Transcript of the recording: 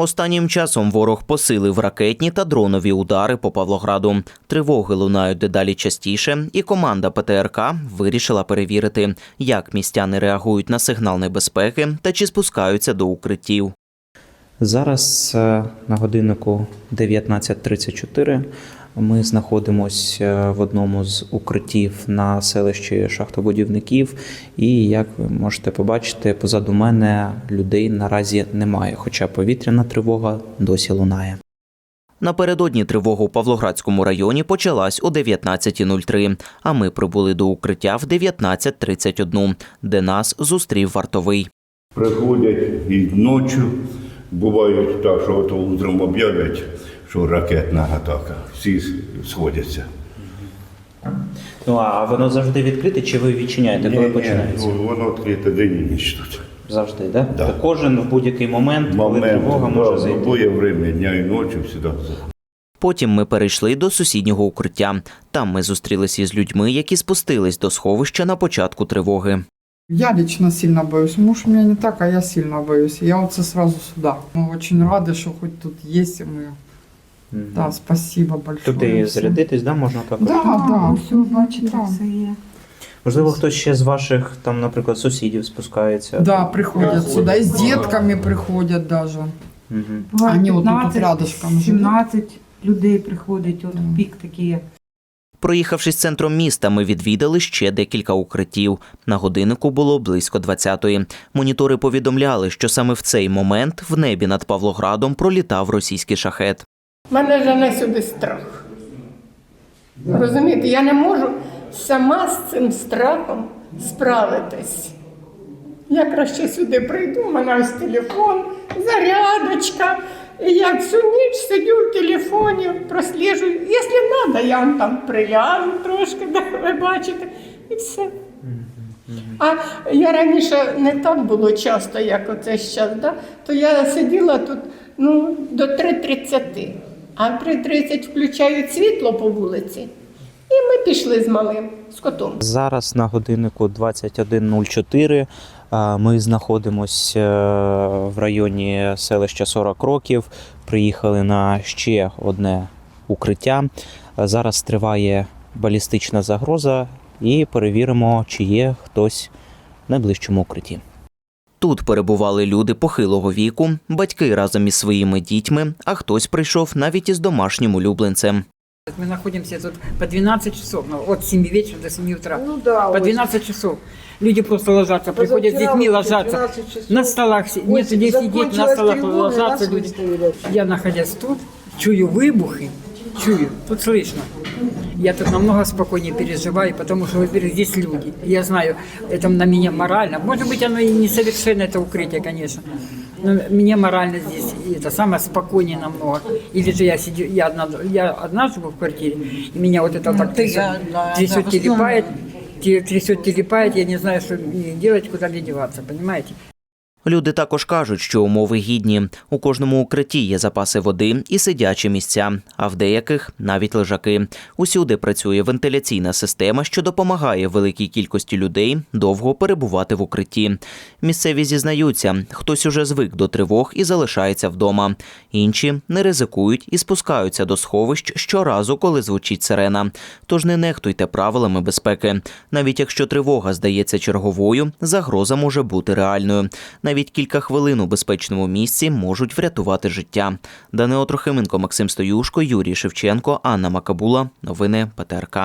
Останнім часом ворог посилив ракетні та дронові удари по Павлограду. Тривоги лунають дедалі частіше, і команда ПТРК вирішила перевірити, як містяни реагують на сигнал небезпеки та чи спускаються до укриттів. Зараз е, на годиннику 19.34 ми знаходимося в одному з укриттів на селищі шахтобудівників. І як ви можете побачити, позаду мене людей наразі немає, хоча повітряна тривога досі лунає. Напередодні тривога у Павлоградському районі почалась о 19.03, а ми прибули до укриття в 19.31, де нас зустрів вартовий. Приходять і ночі. Бувають так, що от утром об'являть, що ракетна атака. Всі сходяться. Ну а воно завжди відкрите, чи ви відчиняєте, коли Ні, починається? ні, воно відкрите день і ніч тут. Завжди, да? Да. То кожен в будь-який момент, коли Момент, тривога може да, зайти. любое время, дня і ночі, завжди. Потім ми перейшли до сусіднього укриття. Там ми зустрілися з людьми, які спустились до сховища на початку тривоги. Я лично сильно боюсь. Муж у меня не так, а я сильно боюсь. Я вот сразу сюда. Мы очень рады, что хоть тут есть и мы. Да, спасибо большое. Туди всем. зарядитись, да, можна так? Да, да. все, бачите, Да. все є. Можливо, хтось ще з ваших, там, наприклад, сусідів спускається. Да, приходят сюда. И с детками приходят даже. Мгм. Буває Вони от тут 15, рядышком живуть. 17 людей приходить, от Да. пік такі. Проїхавшись центром міста, ми відвідали ще декілька укриттів. На годиннику було близько 20-ї. Монітори повідомляли, що саме в цей момент в небі над Павлоградом пролітав російський шахет. Мене жене сюди страх. Розумієте, я не можу сама з цим страхом справитись. Я краще сюди прийду, у мене ось телефон, зарядочка. Я всю ніч сидю в телефоні, просліджую. Якщо треба, там приляжу трошки, да, ви бачите, і все. А я раніше не так було часто, як оце зараз, да? то я сиділа тут ну, до 3.30, а в 3.30 включають світло по вулиці. І ми пішли з малим, з котом. Зараз на годиннику 21.04. Ми знаходимося в районі селища 40 років. Приїхали на ще одне укриття. А Зараз триває балістична загроза і перевіримо, чи є хтось в найближчому укритті. Тут перебували люди похилого віку, батьки разом із своїми дітьми, а хтось прийшов навіть із домашнім улюбленцем. Мы находимся тут по 12 часов, ну, от 7 вечера до 7 утра. Ну да, по 12 часов. Люди просто ложатся, приходят с детьми, ложатся. На столах, нет где сидеть, на столах ложатся люди. Я, находясь тут, чую выбухи, чую, тут слышно. Я тут намного спокойнее переживаю, потому что, во-первых, здесь люди. Я знаю, это на меня морально. Может быть, оно и несовершенно, это укрытие, конечно. Но мне морально здесь и это самое спокойнее намного. Или же я сидю, я одна, я одна живу в квартире, и меня вот это так трясет, трясет, телепает, те- трясет, телепает, я не знаю, что мне делать, куда мне деваться, понимаете? Люди також кажуть, що умови гідні. У кожному укритті є запаси води і сидячі місця, а в деяких навіть лежаки. Усюди працює вентиляційна система, що допомагає великій кількості людей довго перебувати в укритті. Місцеві зізнаються, хтось уже звик до тривог і залишається вдома. Інші не ризикують і спускаються до сховищ щоразу, коли звучить сирена. Тож не нехтуйте правилами безпеки. Навіть якщо тривога здається черговою, загроза може бути реальною. Навіть кілька хвилин у безпечному місці можуть врятувати життя. Данило Трохименко, Максим Стоюшко, Юрій Шевченко, Анна Макабула. Новини ПТРК.